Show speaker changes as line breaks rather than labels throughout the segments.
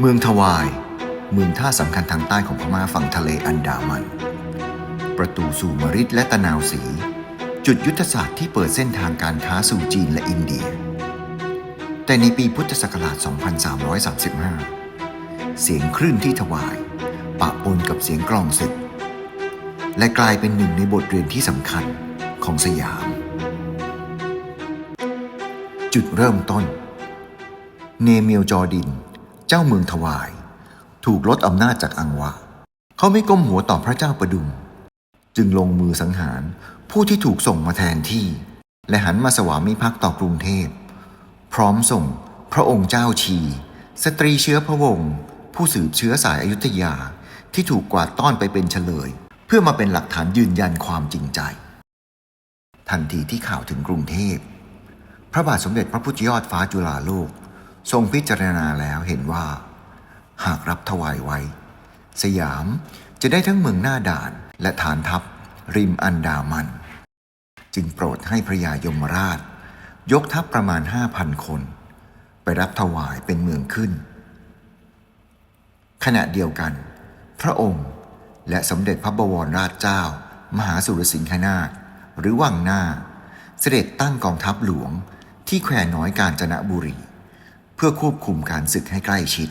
เมืองทวาย เมืองท่าสำคัญทางใต้ของพม่าฝั่งทะเลอันดามัน ประตูสู่มริดและตะนาวสี จุดยุทธศาสตร์ที่เปิดเส้นทางการค้าสู่จีนและอินเดีย แต่ในปีพุทธศักราช 2335 เสียงคลื่นที่ถวาย ปะปนกับเสียงกลองศึก และกลายเป็นหนึ่งในบทเรียนที่สำคัญของสยาม จุดเริ่มต้น เนเมียวจอดิน เจ้าเมืองทวาย ถูกลดอำนาจจากอังวะ เขาไม่ก้มหัวต่อพระเจ้าประดุม จึงลงมือสังหารผู้ที่ถูกส่งมาแทนที่ และหันมาสวามิภักดิ์ต่อกรุงเทพ พร้อมส่งพระองค์เจ้าชี สตรีเชื้อพระวงศ์ผู้สืบเชื้อสายอยุธยาที่ถูกกวาดต้อนไปเป็นเฉลย เพื่อมาเป็นหลักฐานยืนยันความจริงใจ ทันทีที่ข่าวถึงกรุงเทพ พระบาทสมเด็จพระพุทธยอดฟ้าจุฬาโลก ทรงพิจารณาแล้วเห็นว่า หากรับถวายไว้ สยามจะได้ทั้งเมืองหน้าด่านและฐานทัพ ริมอันดามัน จึงโปรดให้พระยายมราช ยกทัพประมาณ5,000คน ไปรับถวายเป็นเมืองขึ้น ขณะเดียวกัน พระองค์และสมเด็จพระบวรราชเจ้า มหาสุรสิงหนาถหรือวังหน้า เสด็จตั้งกองทัพหลวงที่แควน้อยกาญจนบุรี เพื่อควบคุมการศึกให้ใกล้ชิด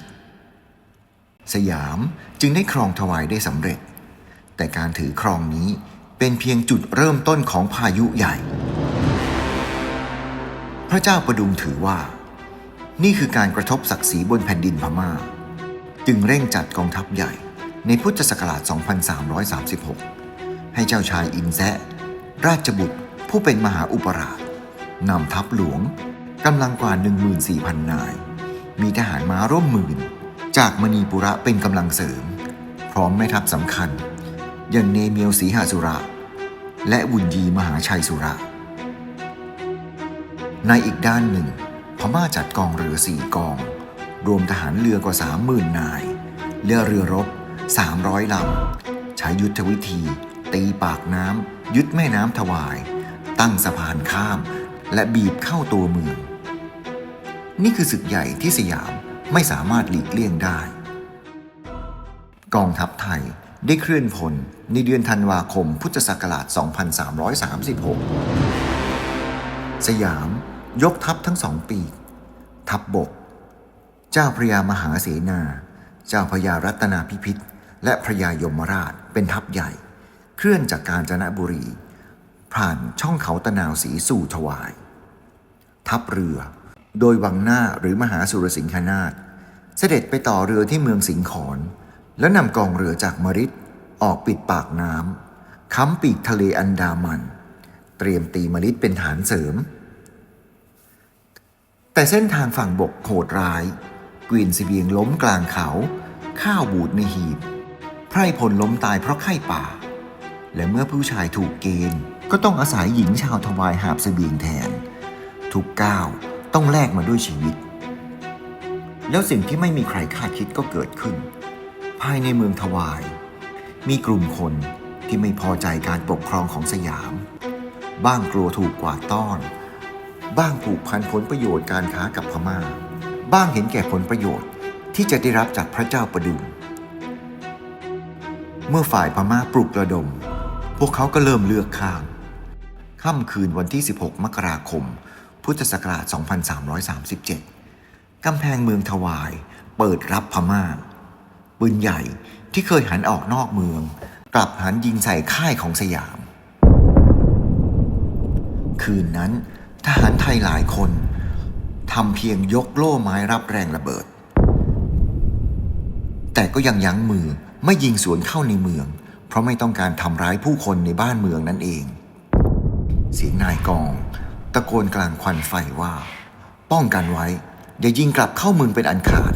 สยามจึงได้ครองถวายได้สำเร็จ แต่การถือครองนี้เป็นเพียงจุดเริ่มต้นของพายุใหญ่ พระเจ้าประดุงถือว่า นี่คือการกระทบศักดิ์ศรีบนแผ่นดินพม่า จึงเร่งจัดกองทัพใหญ่ในพุทธศักราช 2336 ให้เจ้าชายอินแซะราชบุตรผู้เป็นมหาอุปราชนำทัพหลวง กำลังกว่า 14,000 นาย มีทหารม้าร่วมหมื่น จากมณีปุระเป็นกำลังเสริม พร้อมแม่ทัพสำคัญ อย่างเนเมียวศรีหาสุระ และวุญยีมหาชัยสุระ ในอีกด้านหนึ่ง พม่าจัดกองเรือสี่กอง รวมทหารเรือกว่าสามหมื่นนาย เรือเรือรบ 300 ลำ ใช้ยุทธวิธี ตีปากน้ำยึดแม่น้ำถวาย ตั้งสะพานข้ามและบีบเข้าตัวเมือง นี่คือศึกใหญ่ที่สยามไม่สามารถหลีกเลี่ยงได้ กองทัพไทยได้เคลื่อนพลในเดือนธันวาคมพุทธศักราช 2336 สยามยกทัพทั้งสองปีก ทัพบบก เจ้าพระยามหาเสนา เจ้าพระยารัตนาพิพิธ และพระยายมราชเป็นทัพใหญ่ เคลื่อนจากกาญจนบุรี ผ่านช่องเขาตะนาวสีสู่ถวาย ทัพเรือ โดยวังหน้าหรือมหาสุรสิงหนาถเสด็จไปต่อเรือที่เมืองสิงขอนแล้วนำกองเรือจากมริดออกปิดปากน้ำค้ำปีกทะเลอันดามัน เตรียมตีมริดเป็นฐานเสริม แต่เส้นทางฝั่งบกโหดร้ายกวีนสเบียงล้มกลางเขา ข้าวบูดในหีบ ไพร่พลล้มตายเพราะไข้ป่า และเมื่อผู้ชายถูกเกณฑ์ ก็ต้องอาศัยหญิงชาวทวายหาบเสบียงแทน ทุกก้าว ต้องแลกมาด้วยชีวิต แล้วสิ่งที่ไม่มีใครคาดคิดก็เกิดขึ้น ภายในเมืองทวาย มีกลุ่มคนที่ไม่พอใจการปกครองของสยาม บ้างกลัวถูกกวาดต้อน บ้างผูกพันผลประโยชน์การค้ากับพมา่า บ้างเห็นแก่ผลประโยชน์ที่จะได้รับจากพระเจ้าประดุมเมื่อฝ่ายพม่าปลุกระดม พวกเขาก็เริ่มเลือกข้าง ค่ำคืนวันที่ 16 มกราคม พุทธศักราช 2337 กำแพงเมืองทวาย เปิดรับพม่า ปืนใหญ่ที่เคยหันออกนอกเมือง กลับหันยิงใส่ค่ายของสยาม คืนนั้นทหารไทยหลายคนทำเพียงยกโล่ไม้รับแรงระเบิด แต่ก็ยังยั้งมือไม่ยิงสวนเข้าในเมือง เพราะไม่ต้องการทำร้ายผู้คนในบ้านเมืองนั่นเอง เสียงนายกอง ตะโกนกลางควันไฟว่า ป้องกันไว้ อย่ายิงกลับเข้าเมืองเป็นอันขาด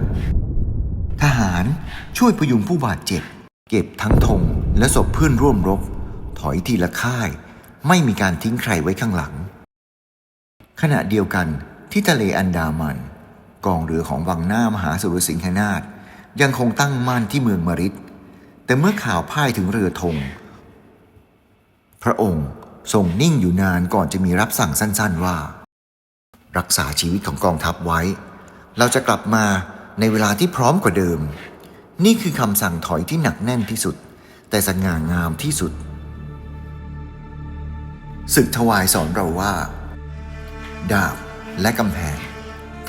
ทหารช่วยพยุงผู้บาดเจ็บ เก็บทั้งธงและศพเพื่อนร่วมรบ ถอยทีละค่าย ไม่มีการทิ้งใครไว้ข้างหลัง ขณะเดียวกันที่ทะเลอันดามัน กองเรือของวังหน้ามหาสุรสิงหนาถยังคงตั้งมั่นที่เมืองมริดแต่เมื่อข่าวพ่ายถึงเรือธงพระองค์ ทรงนิ่งอยู่นานก่อนจะมีรับสั่งสั้นๆว่า รักษาชีวิตของกองทัพไว้ เราจะกลับมาในเวลาที่พร้อมกว่าเดิม นี่คือคำสั่งถอยที่หนักแน่นที่สุด แต่สง่างามที่สุดศึกทวายสอนเราว่า ดาบและกำแพง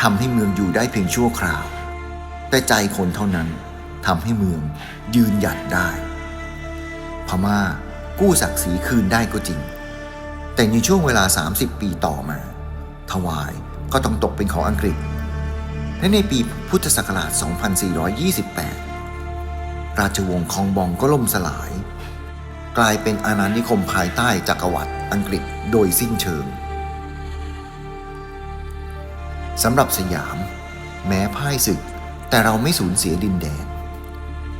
ทำให้เมืองอยู่ได้เพียงชั่วคราว แต่ใจคนเท่านั้นทำให้เมืองยืนหยัดได้ พม่ากู้ศักดิ์ศรีคืนได้ก็จริง แต่ในช่วงเวลา 30 ปีต่อมาทวายก็ต้องตกเป็นของอังกฤษ และในปีพุทธศักราช 2428 ราชวงศ์คองบองก็ล่มสลาย กลายเป็นอาณานิคมภายใต้จักรวรรดิอังกฤษโดยสิ้นเชิงสำหรับสยาม แม้พ่ายศึก แต่เราไม่สูญเสียดินแดน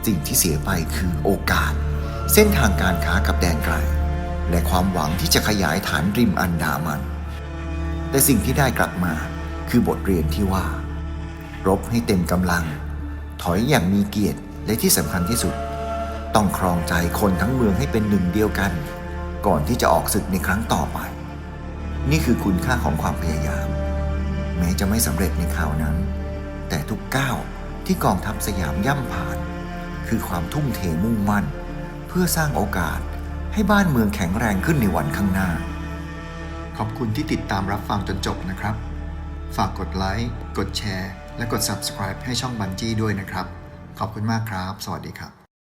สิ่งที่เสียไปคือโอกาส เส้นทางการค้ากับแดนไกล และความหวังที่จะขยายฐานริมอันดามัน แต่สิ่งที่ได้กลับมาคือบทเรียนที่ว่า รบให้เต็มกำลัง ถอยอย่างมีเกียรติและที่สำคัญที่สุด ต้องครองใจคนทั้งเมืองให้เป็นหนึ่งเดียวกัน ก่อนที่จะออกศึกในครั้งต่อไป นี่คือคุณค่าของความพยายาม แม้จะไม่สำเร็จในคราวนั้น แต่ทุกก้าวที่กองทัพสยามย่ำผ่าน คือความทุ่มเทมุ่งมั่น เพื่อสร้างโอกาส ให้บ้านเมืองแข็งแรงขึ้นในวันข้างหน้า ขอบคุณที่ติดตามรับฟังจนจบนะครับ ฝากกดไลค์ กดแชร์ และกด Subscribe ให้ช่องบันจี้ด้วยนะครับ ขอบคุณมากครับ สวัสดีครับ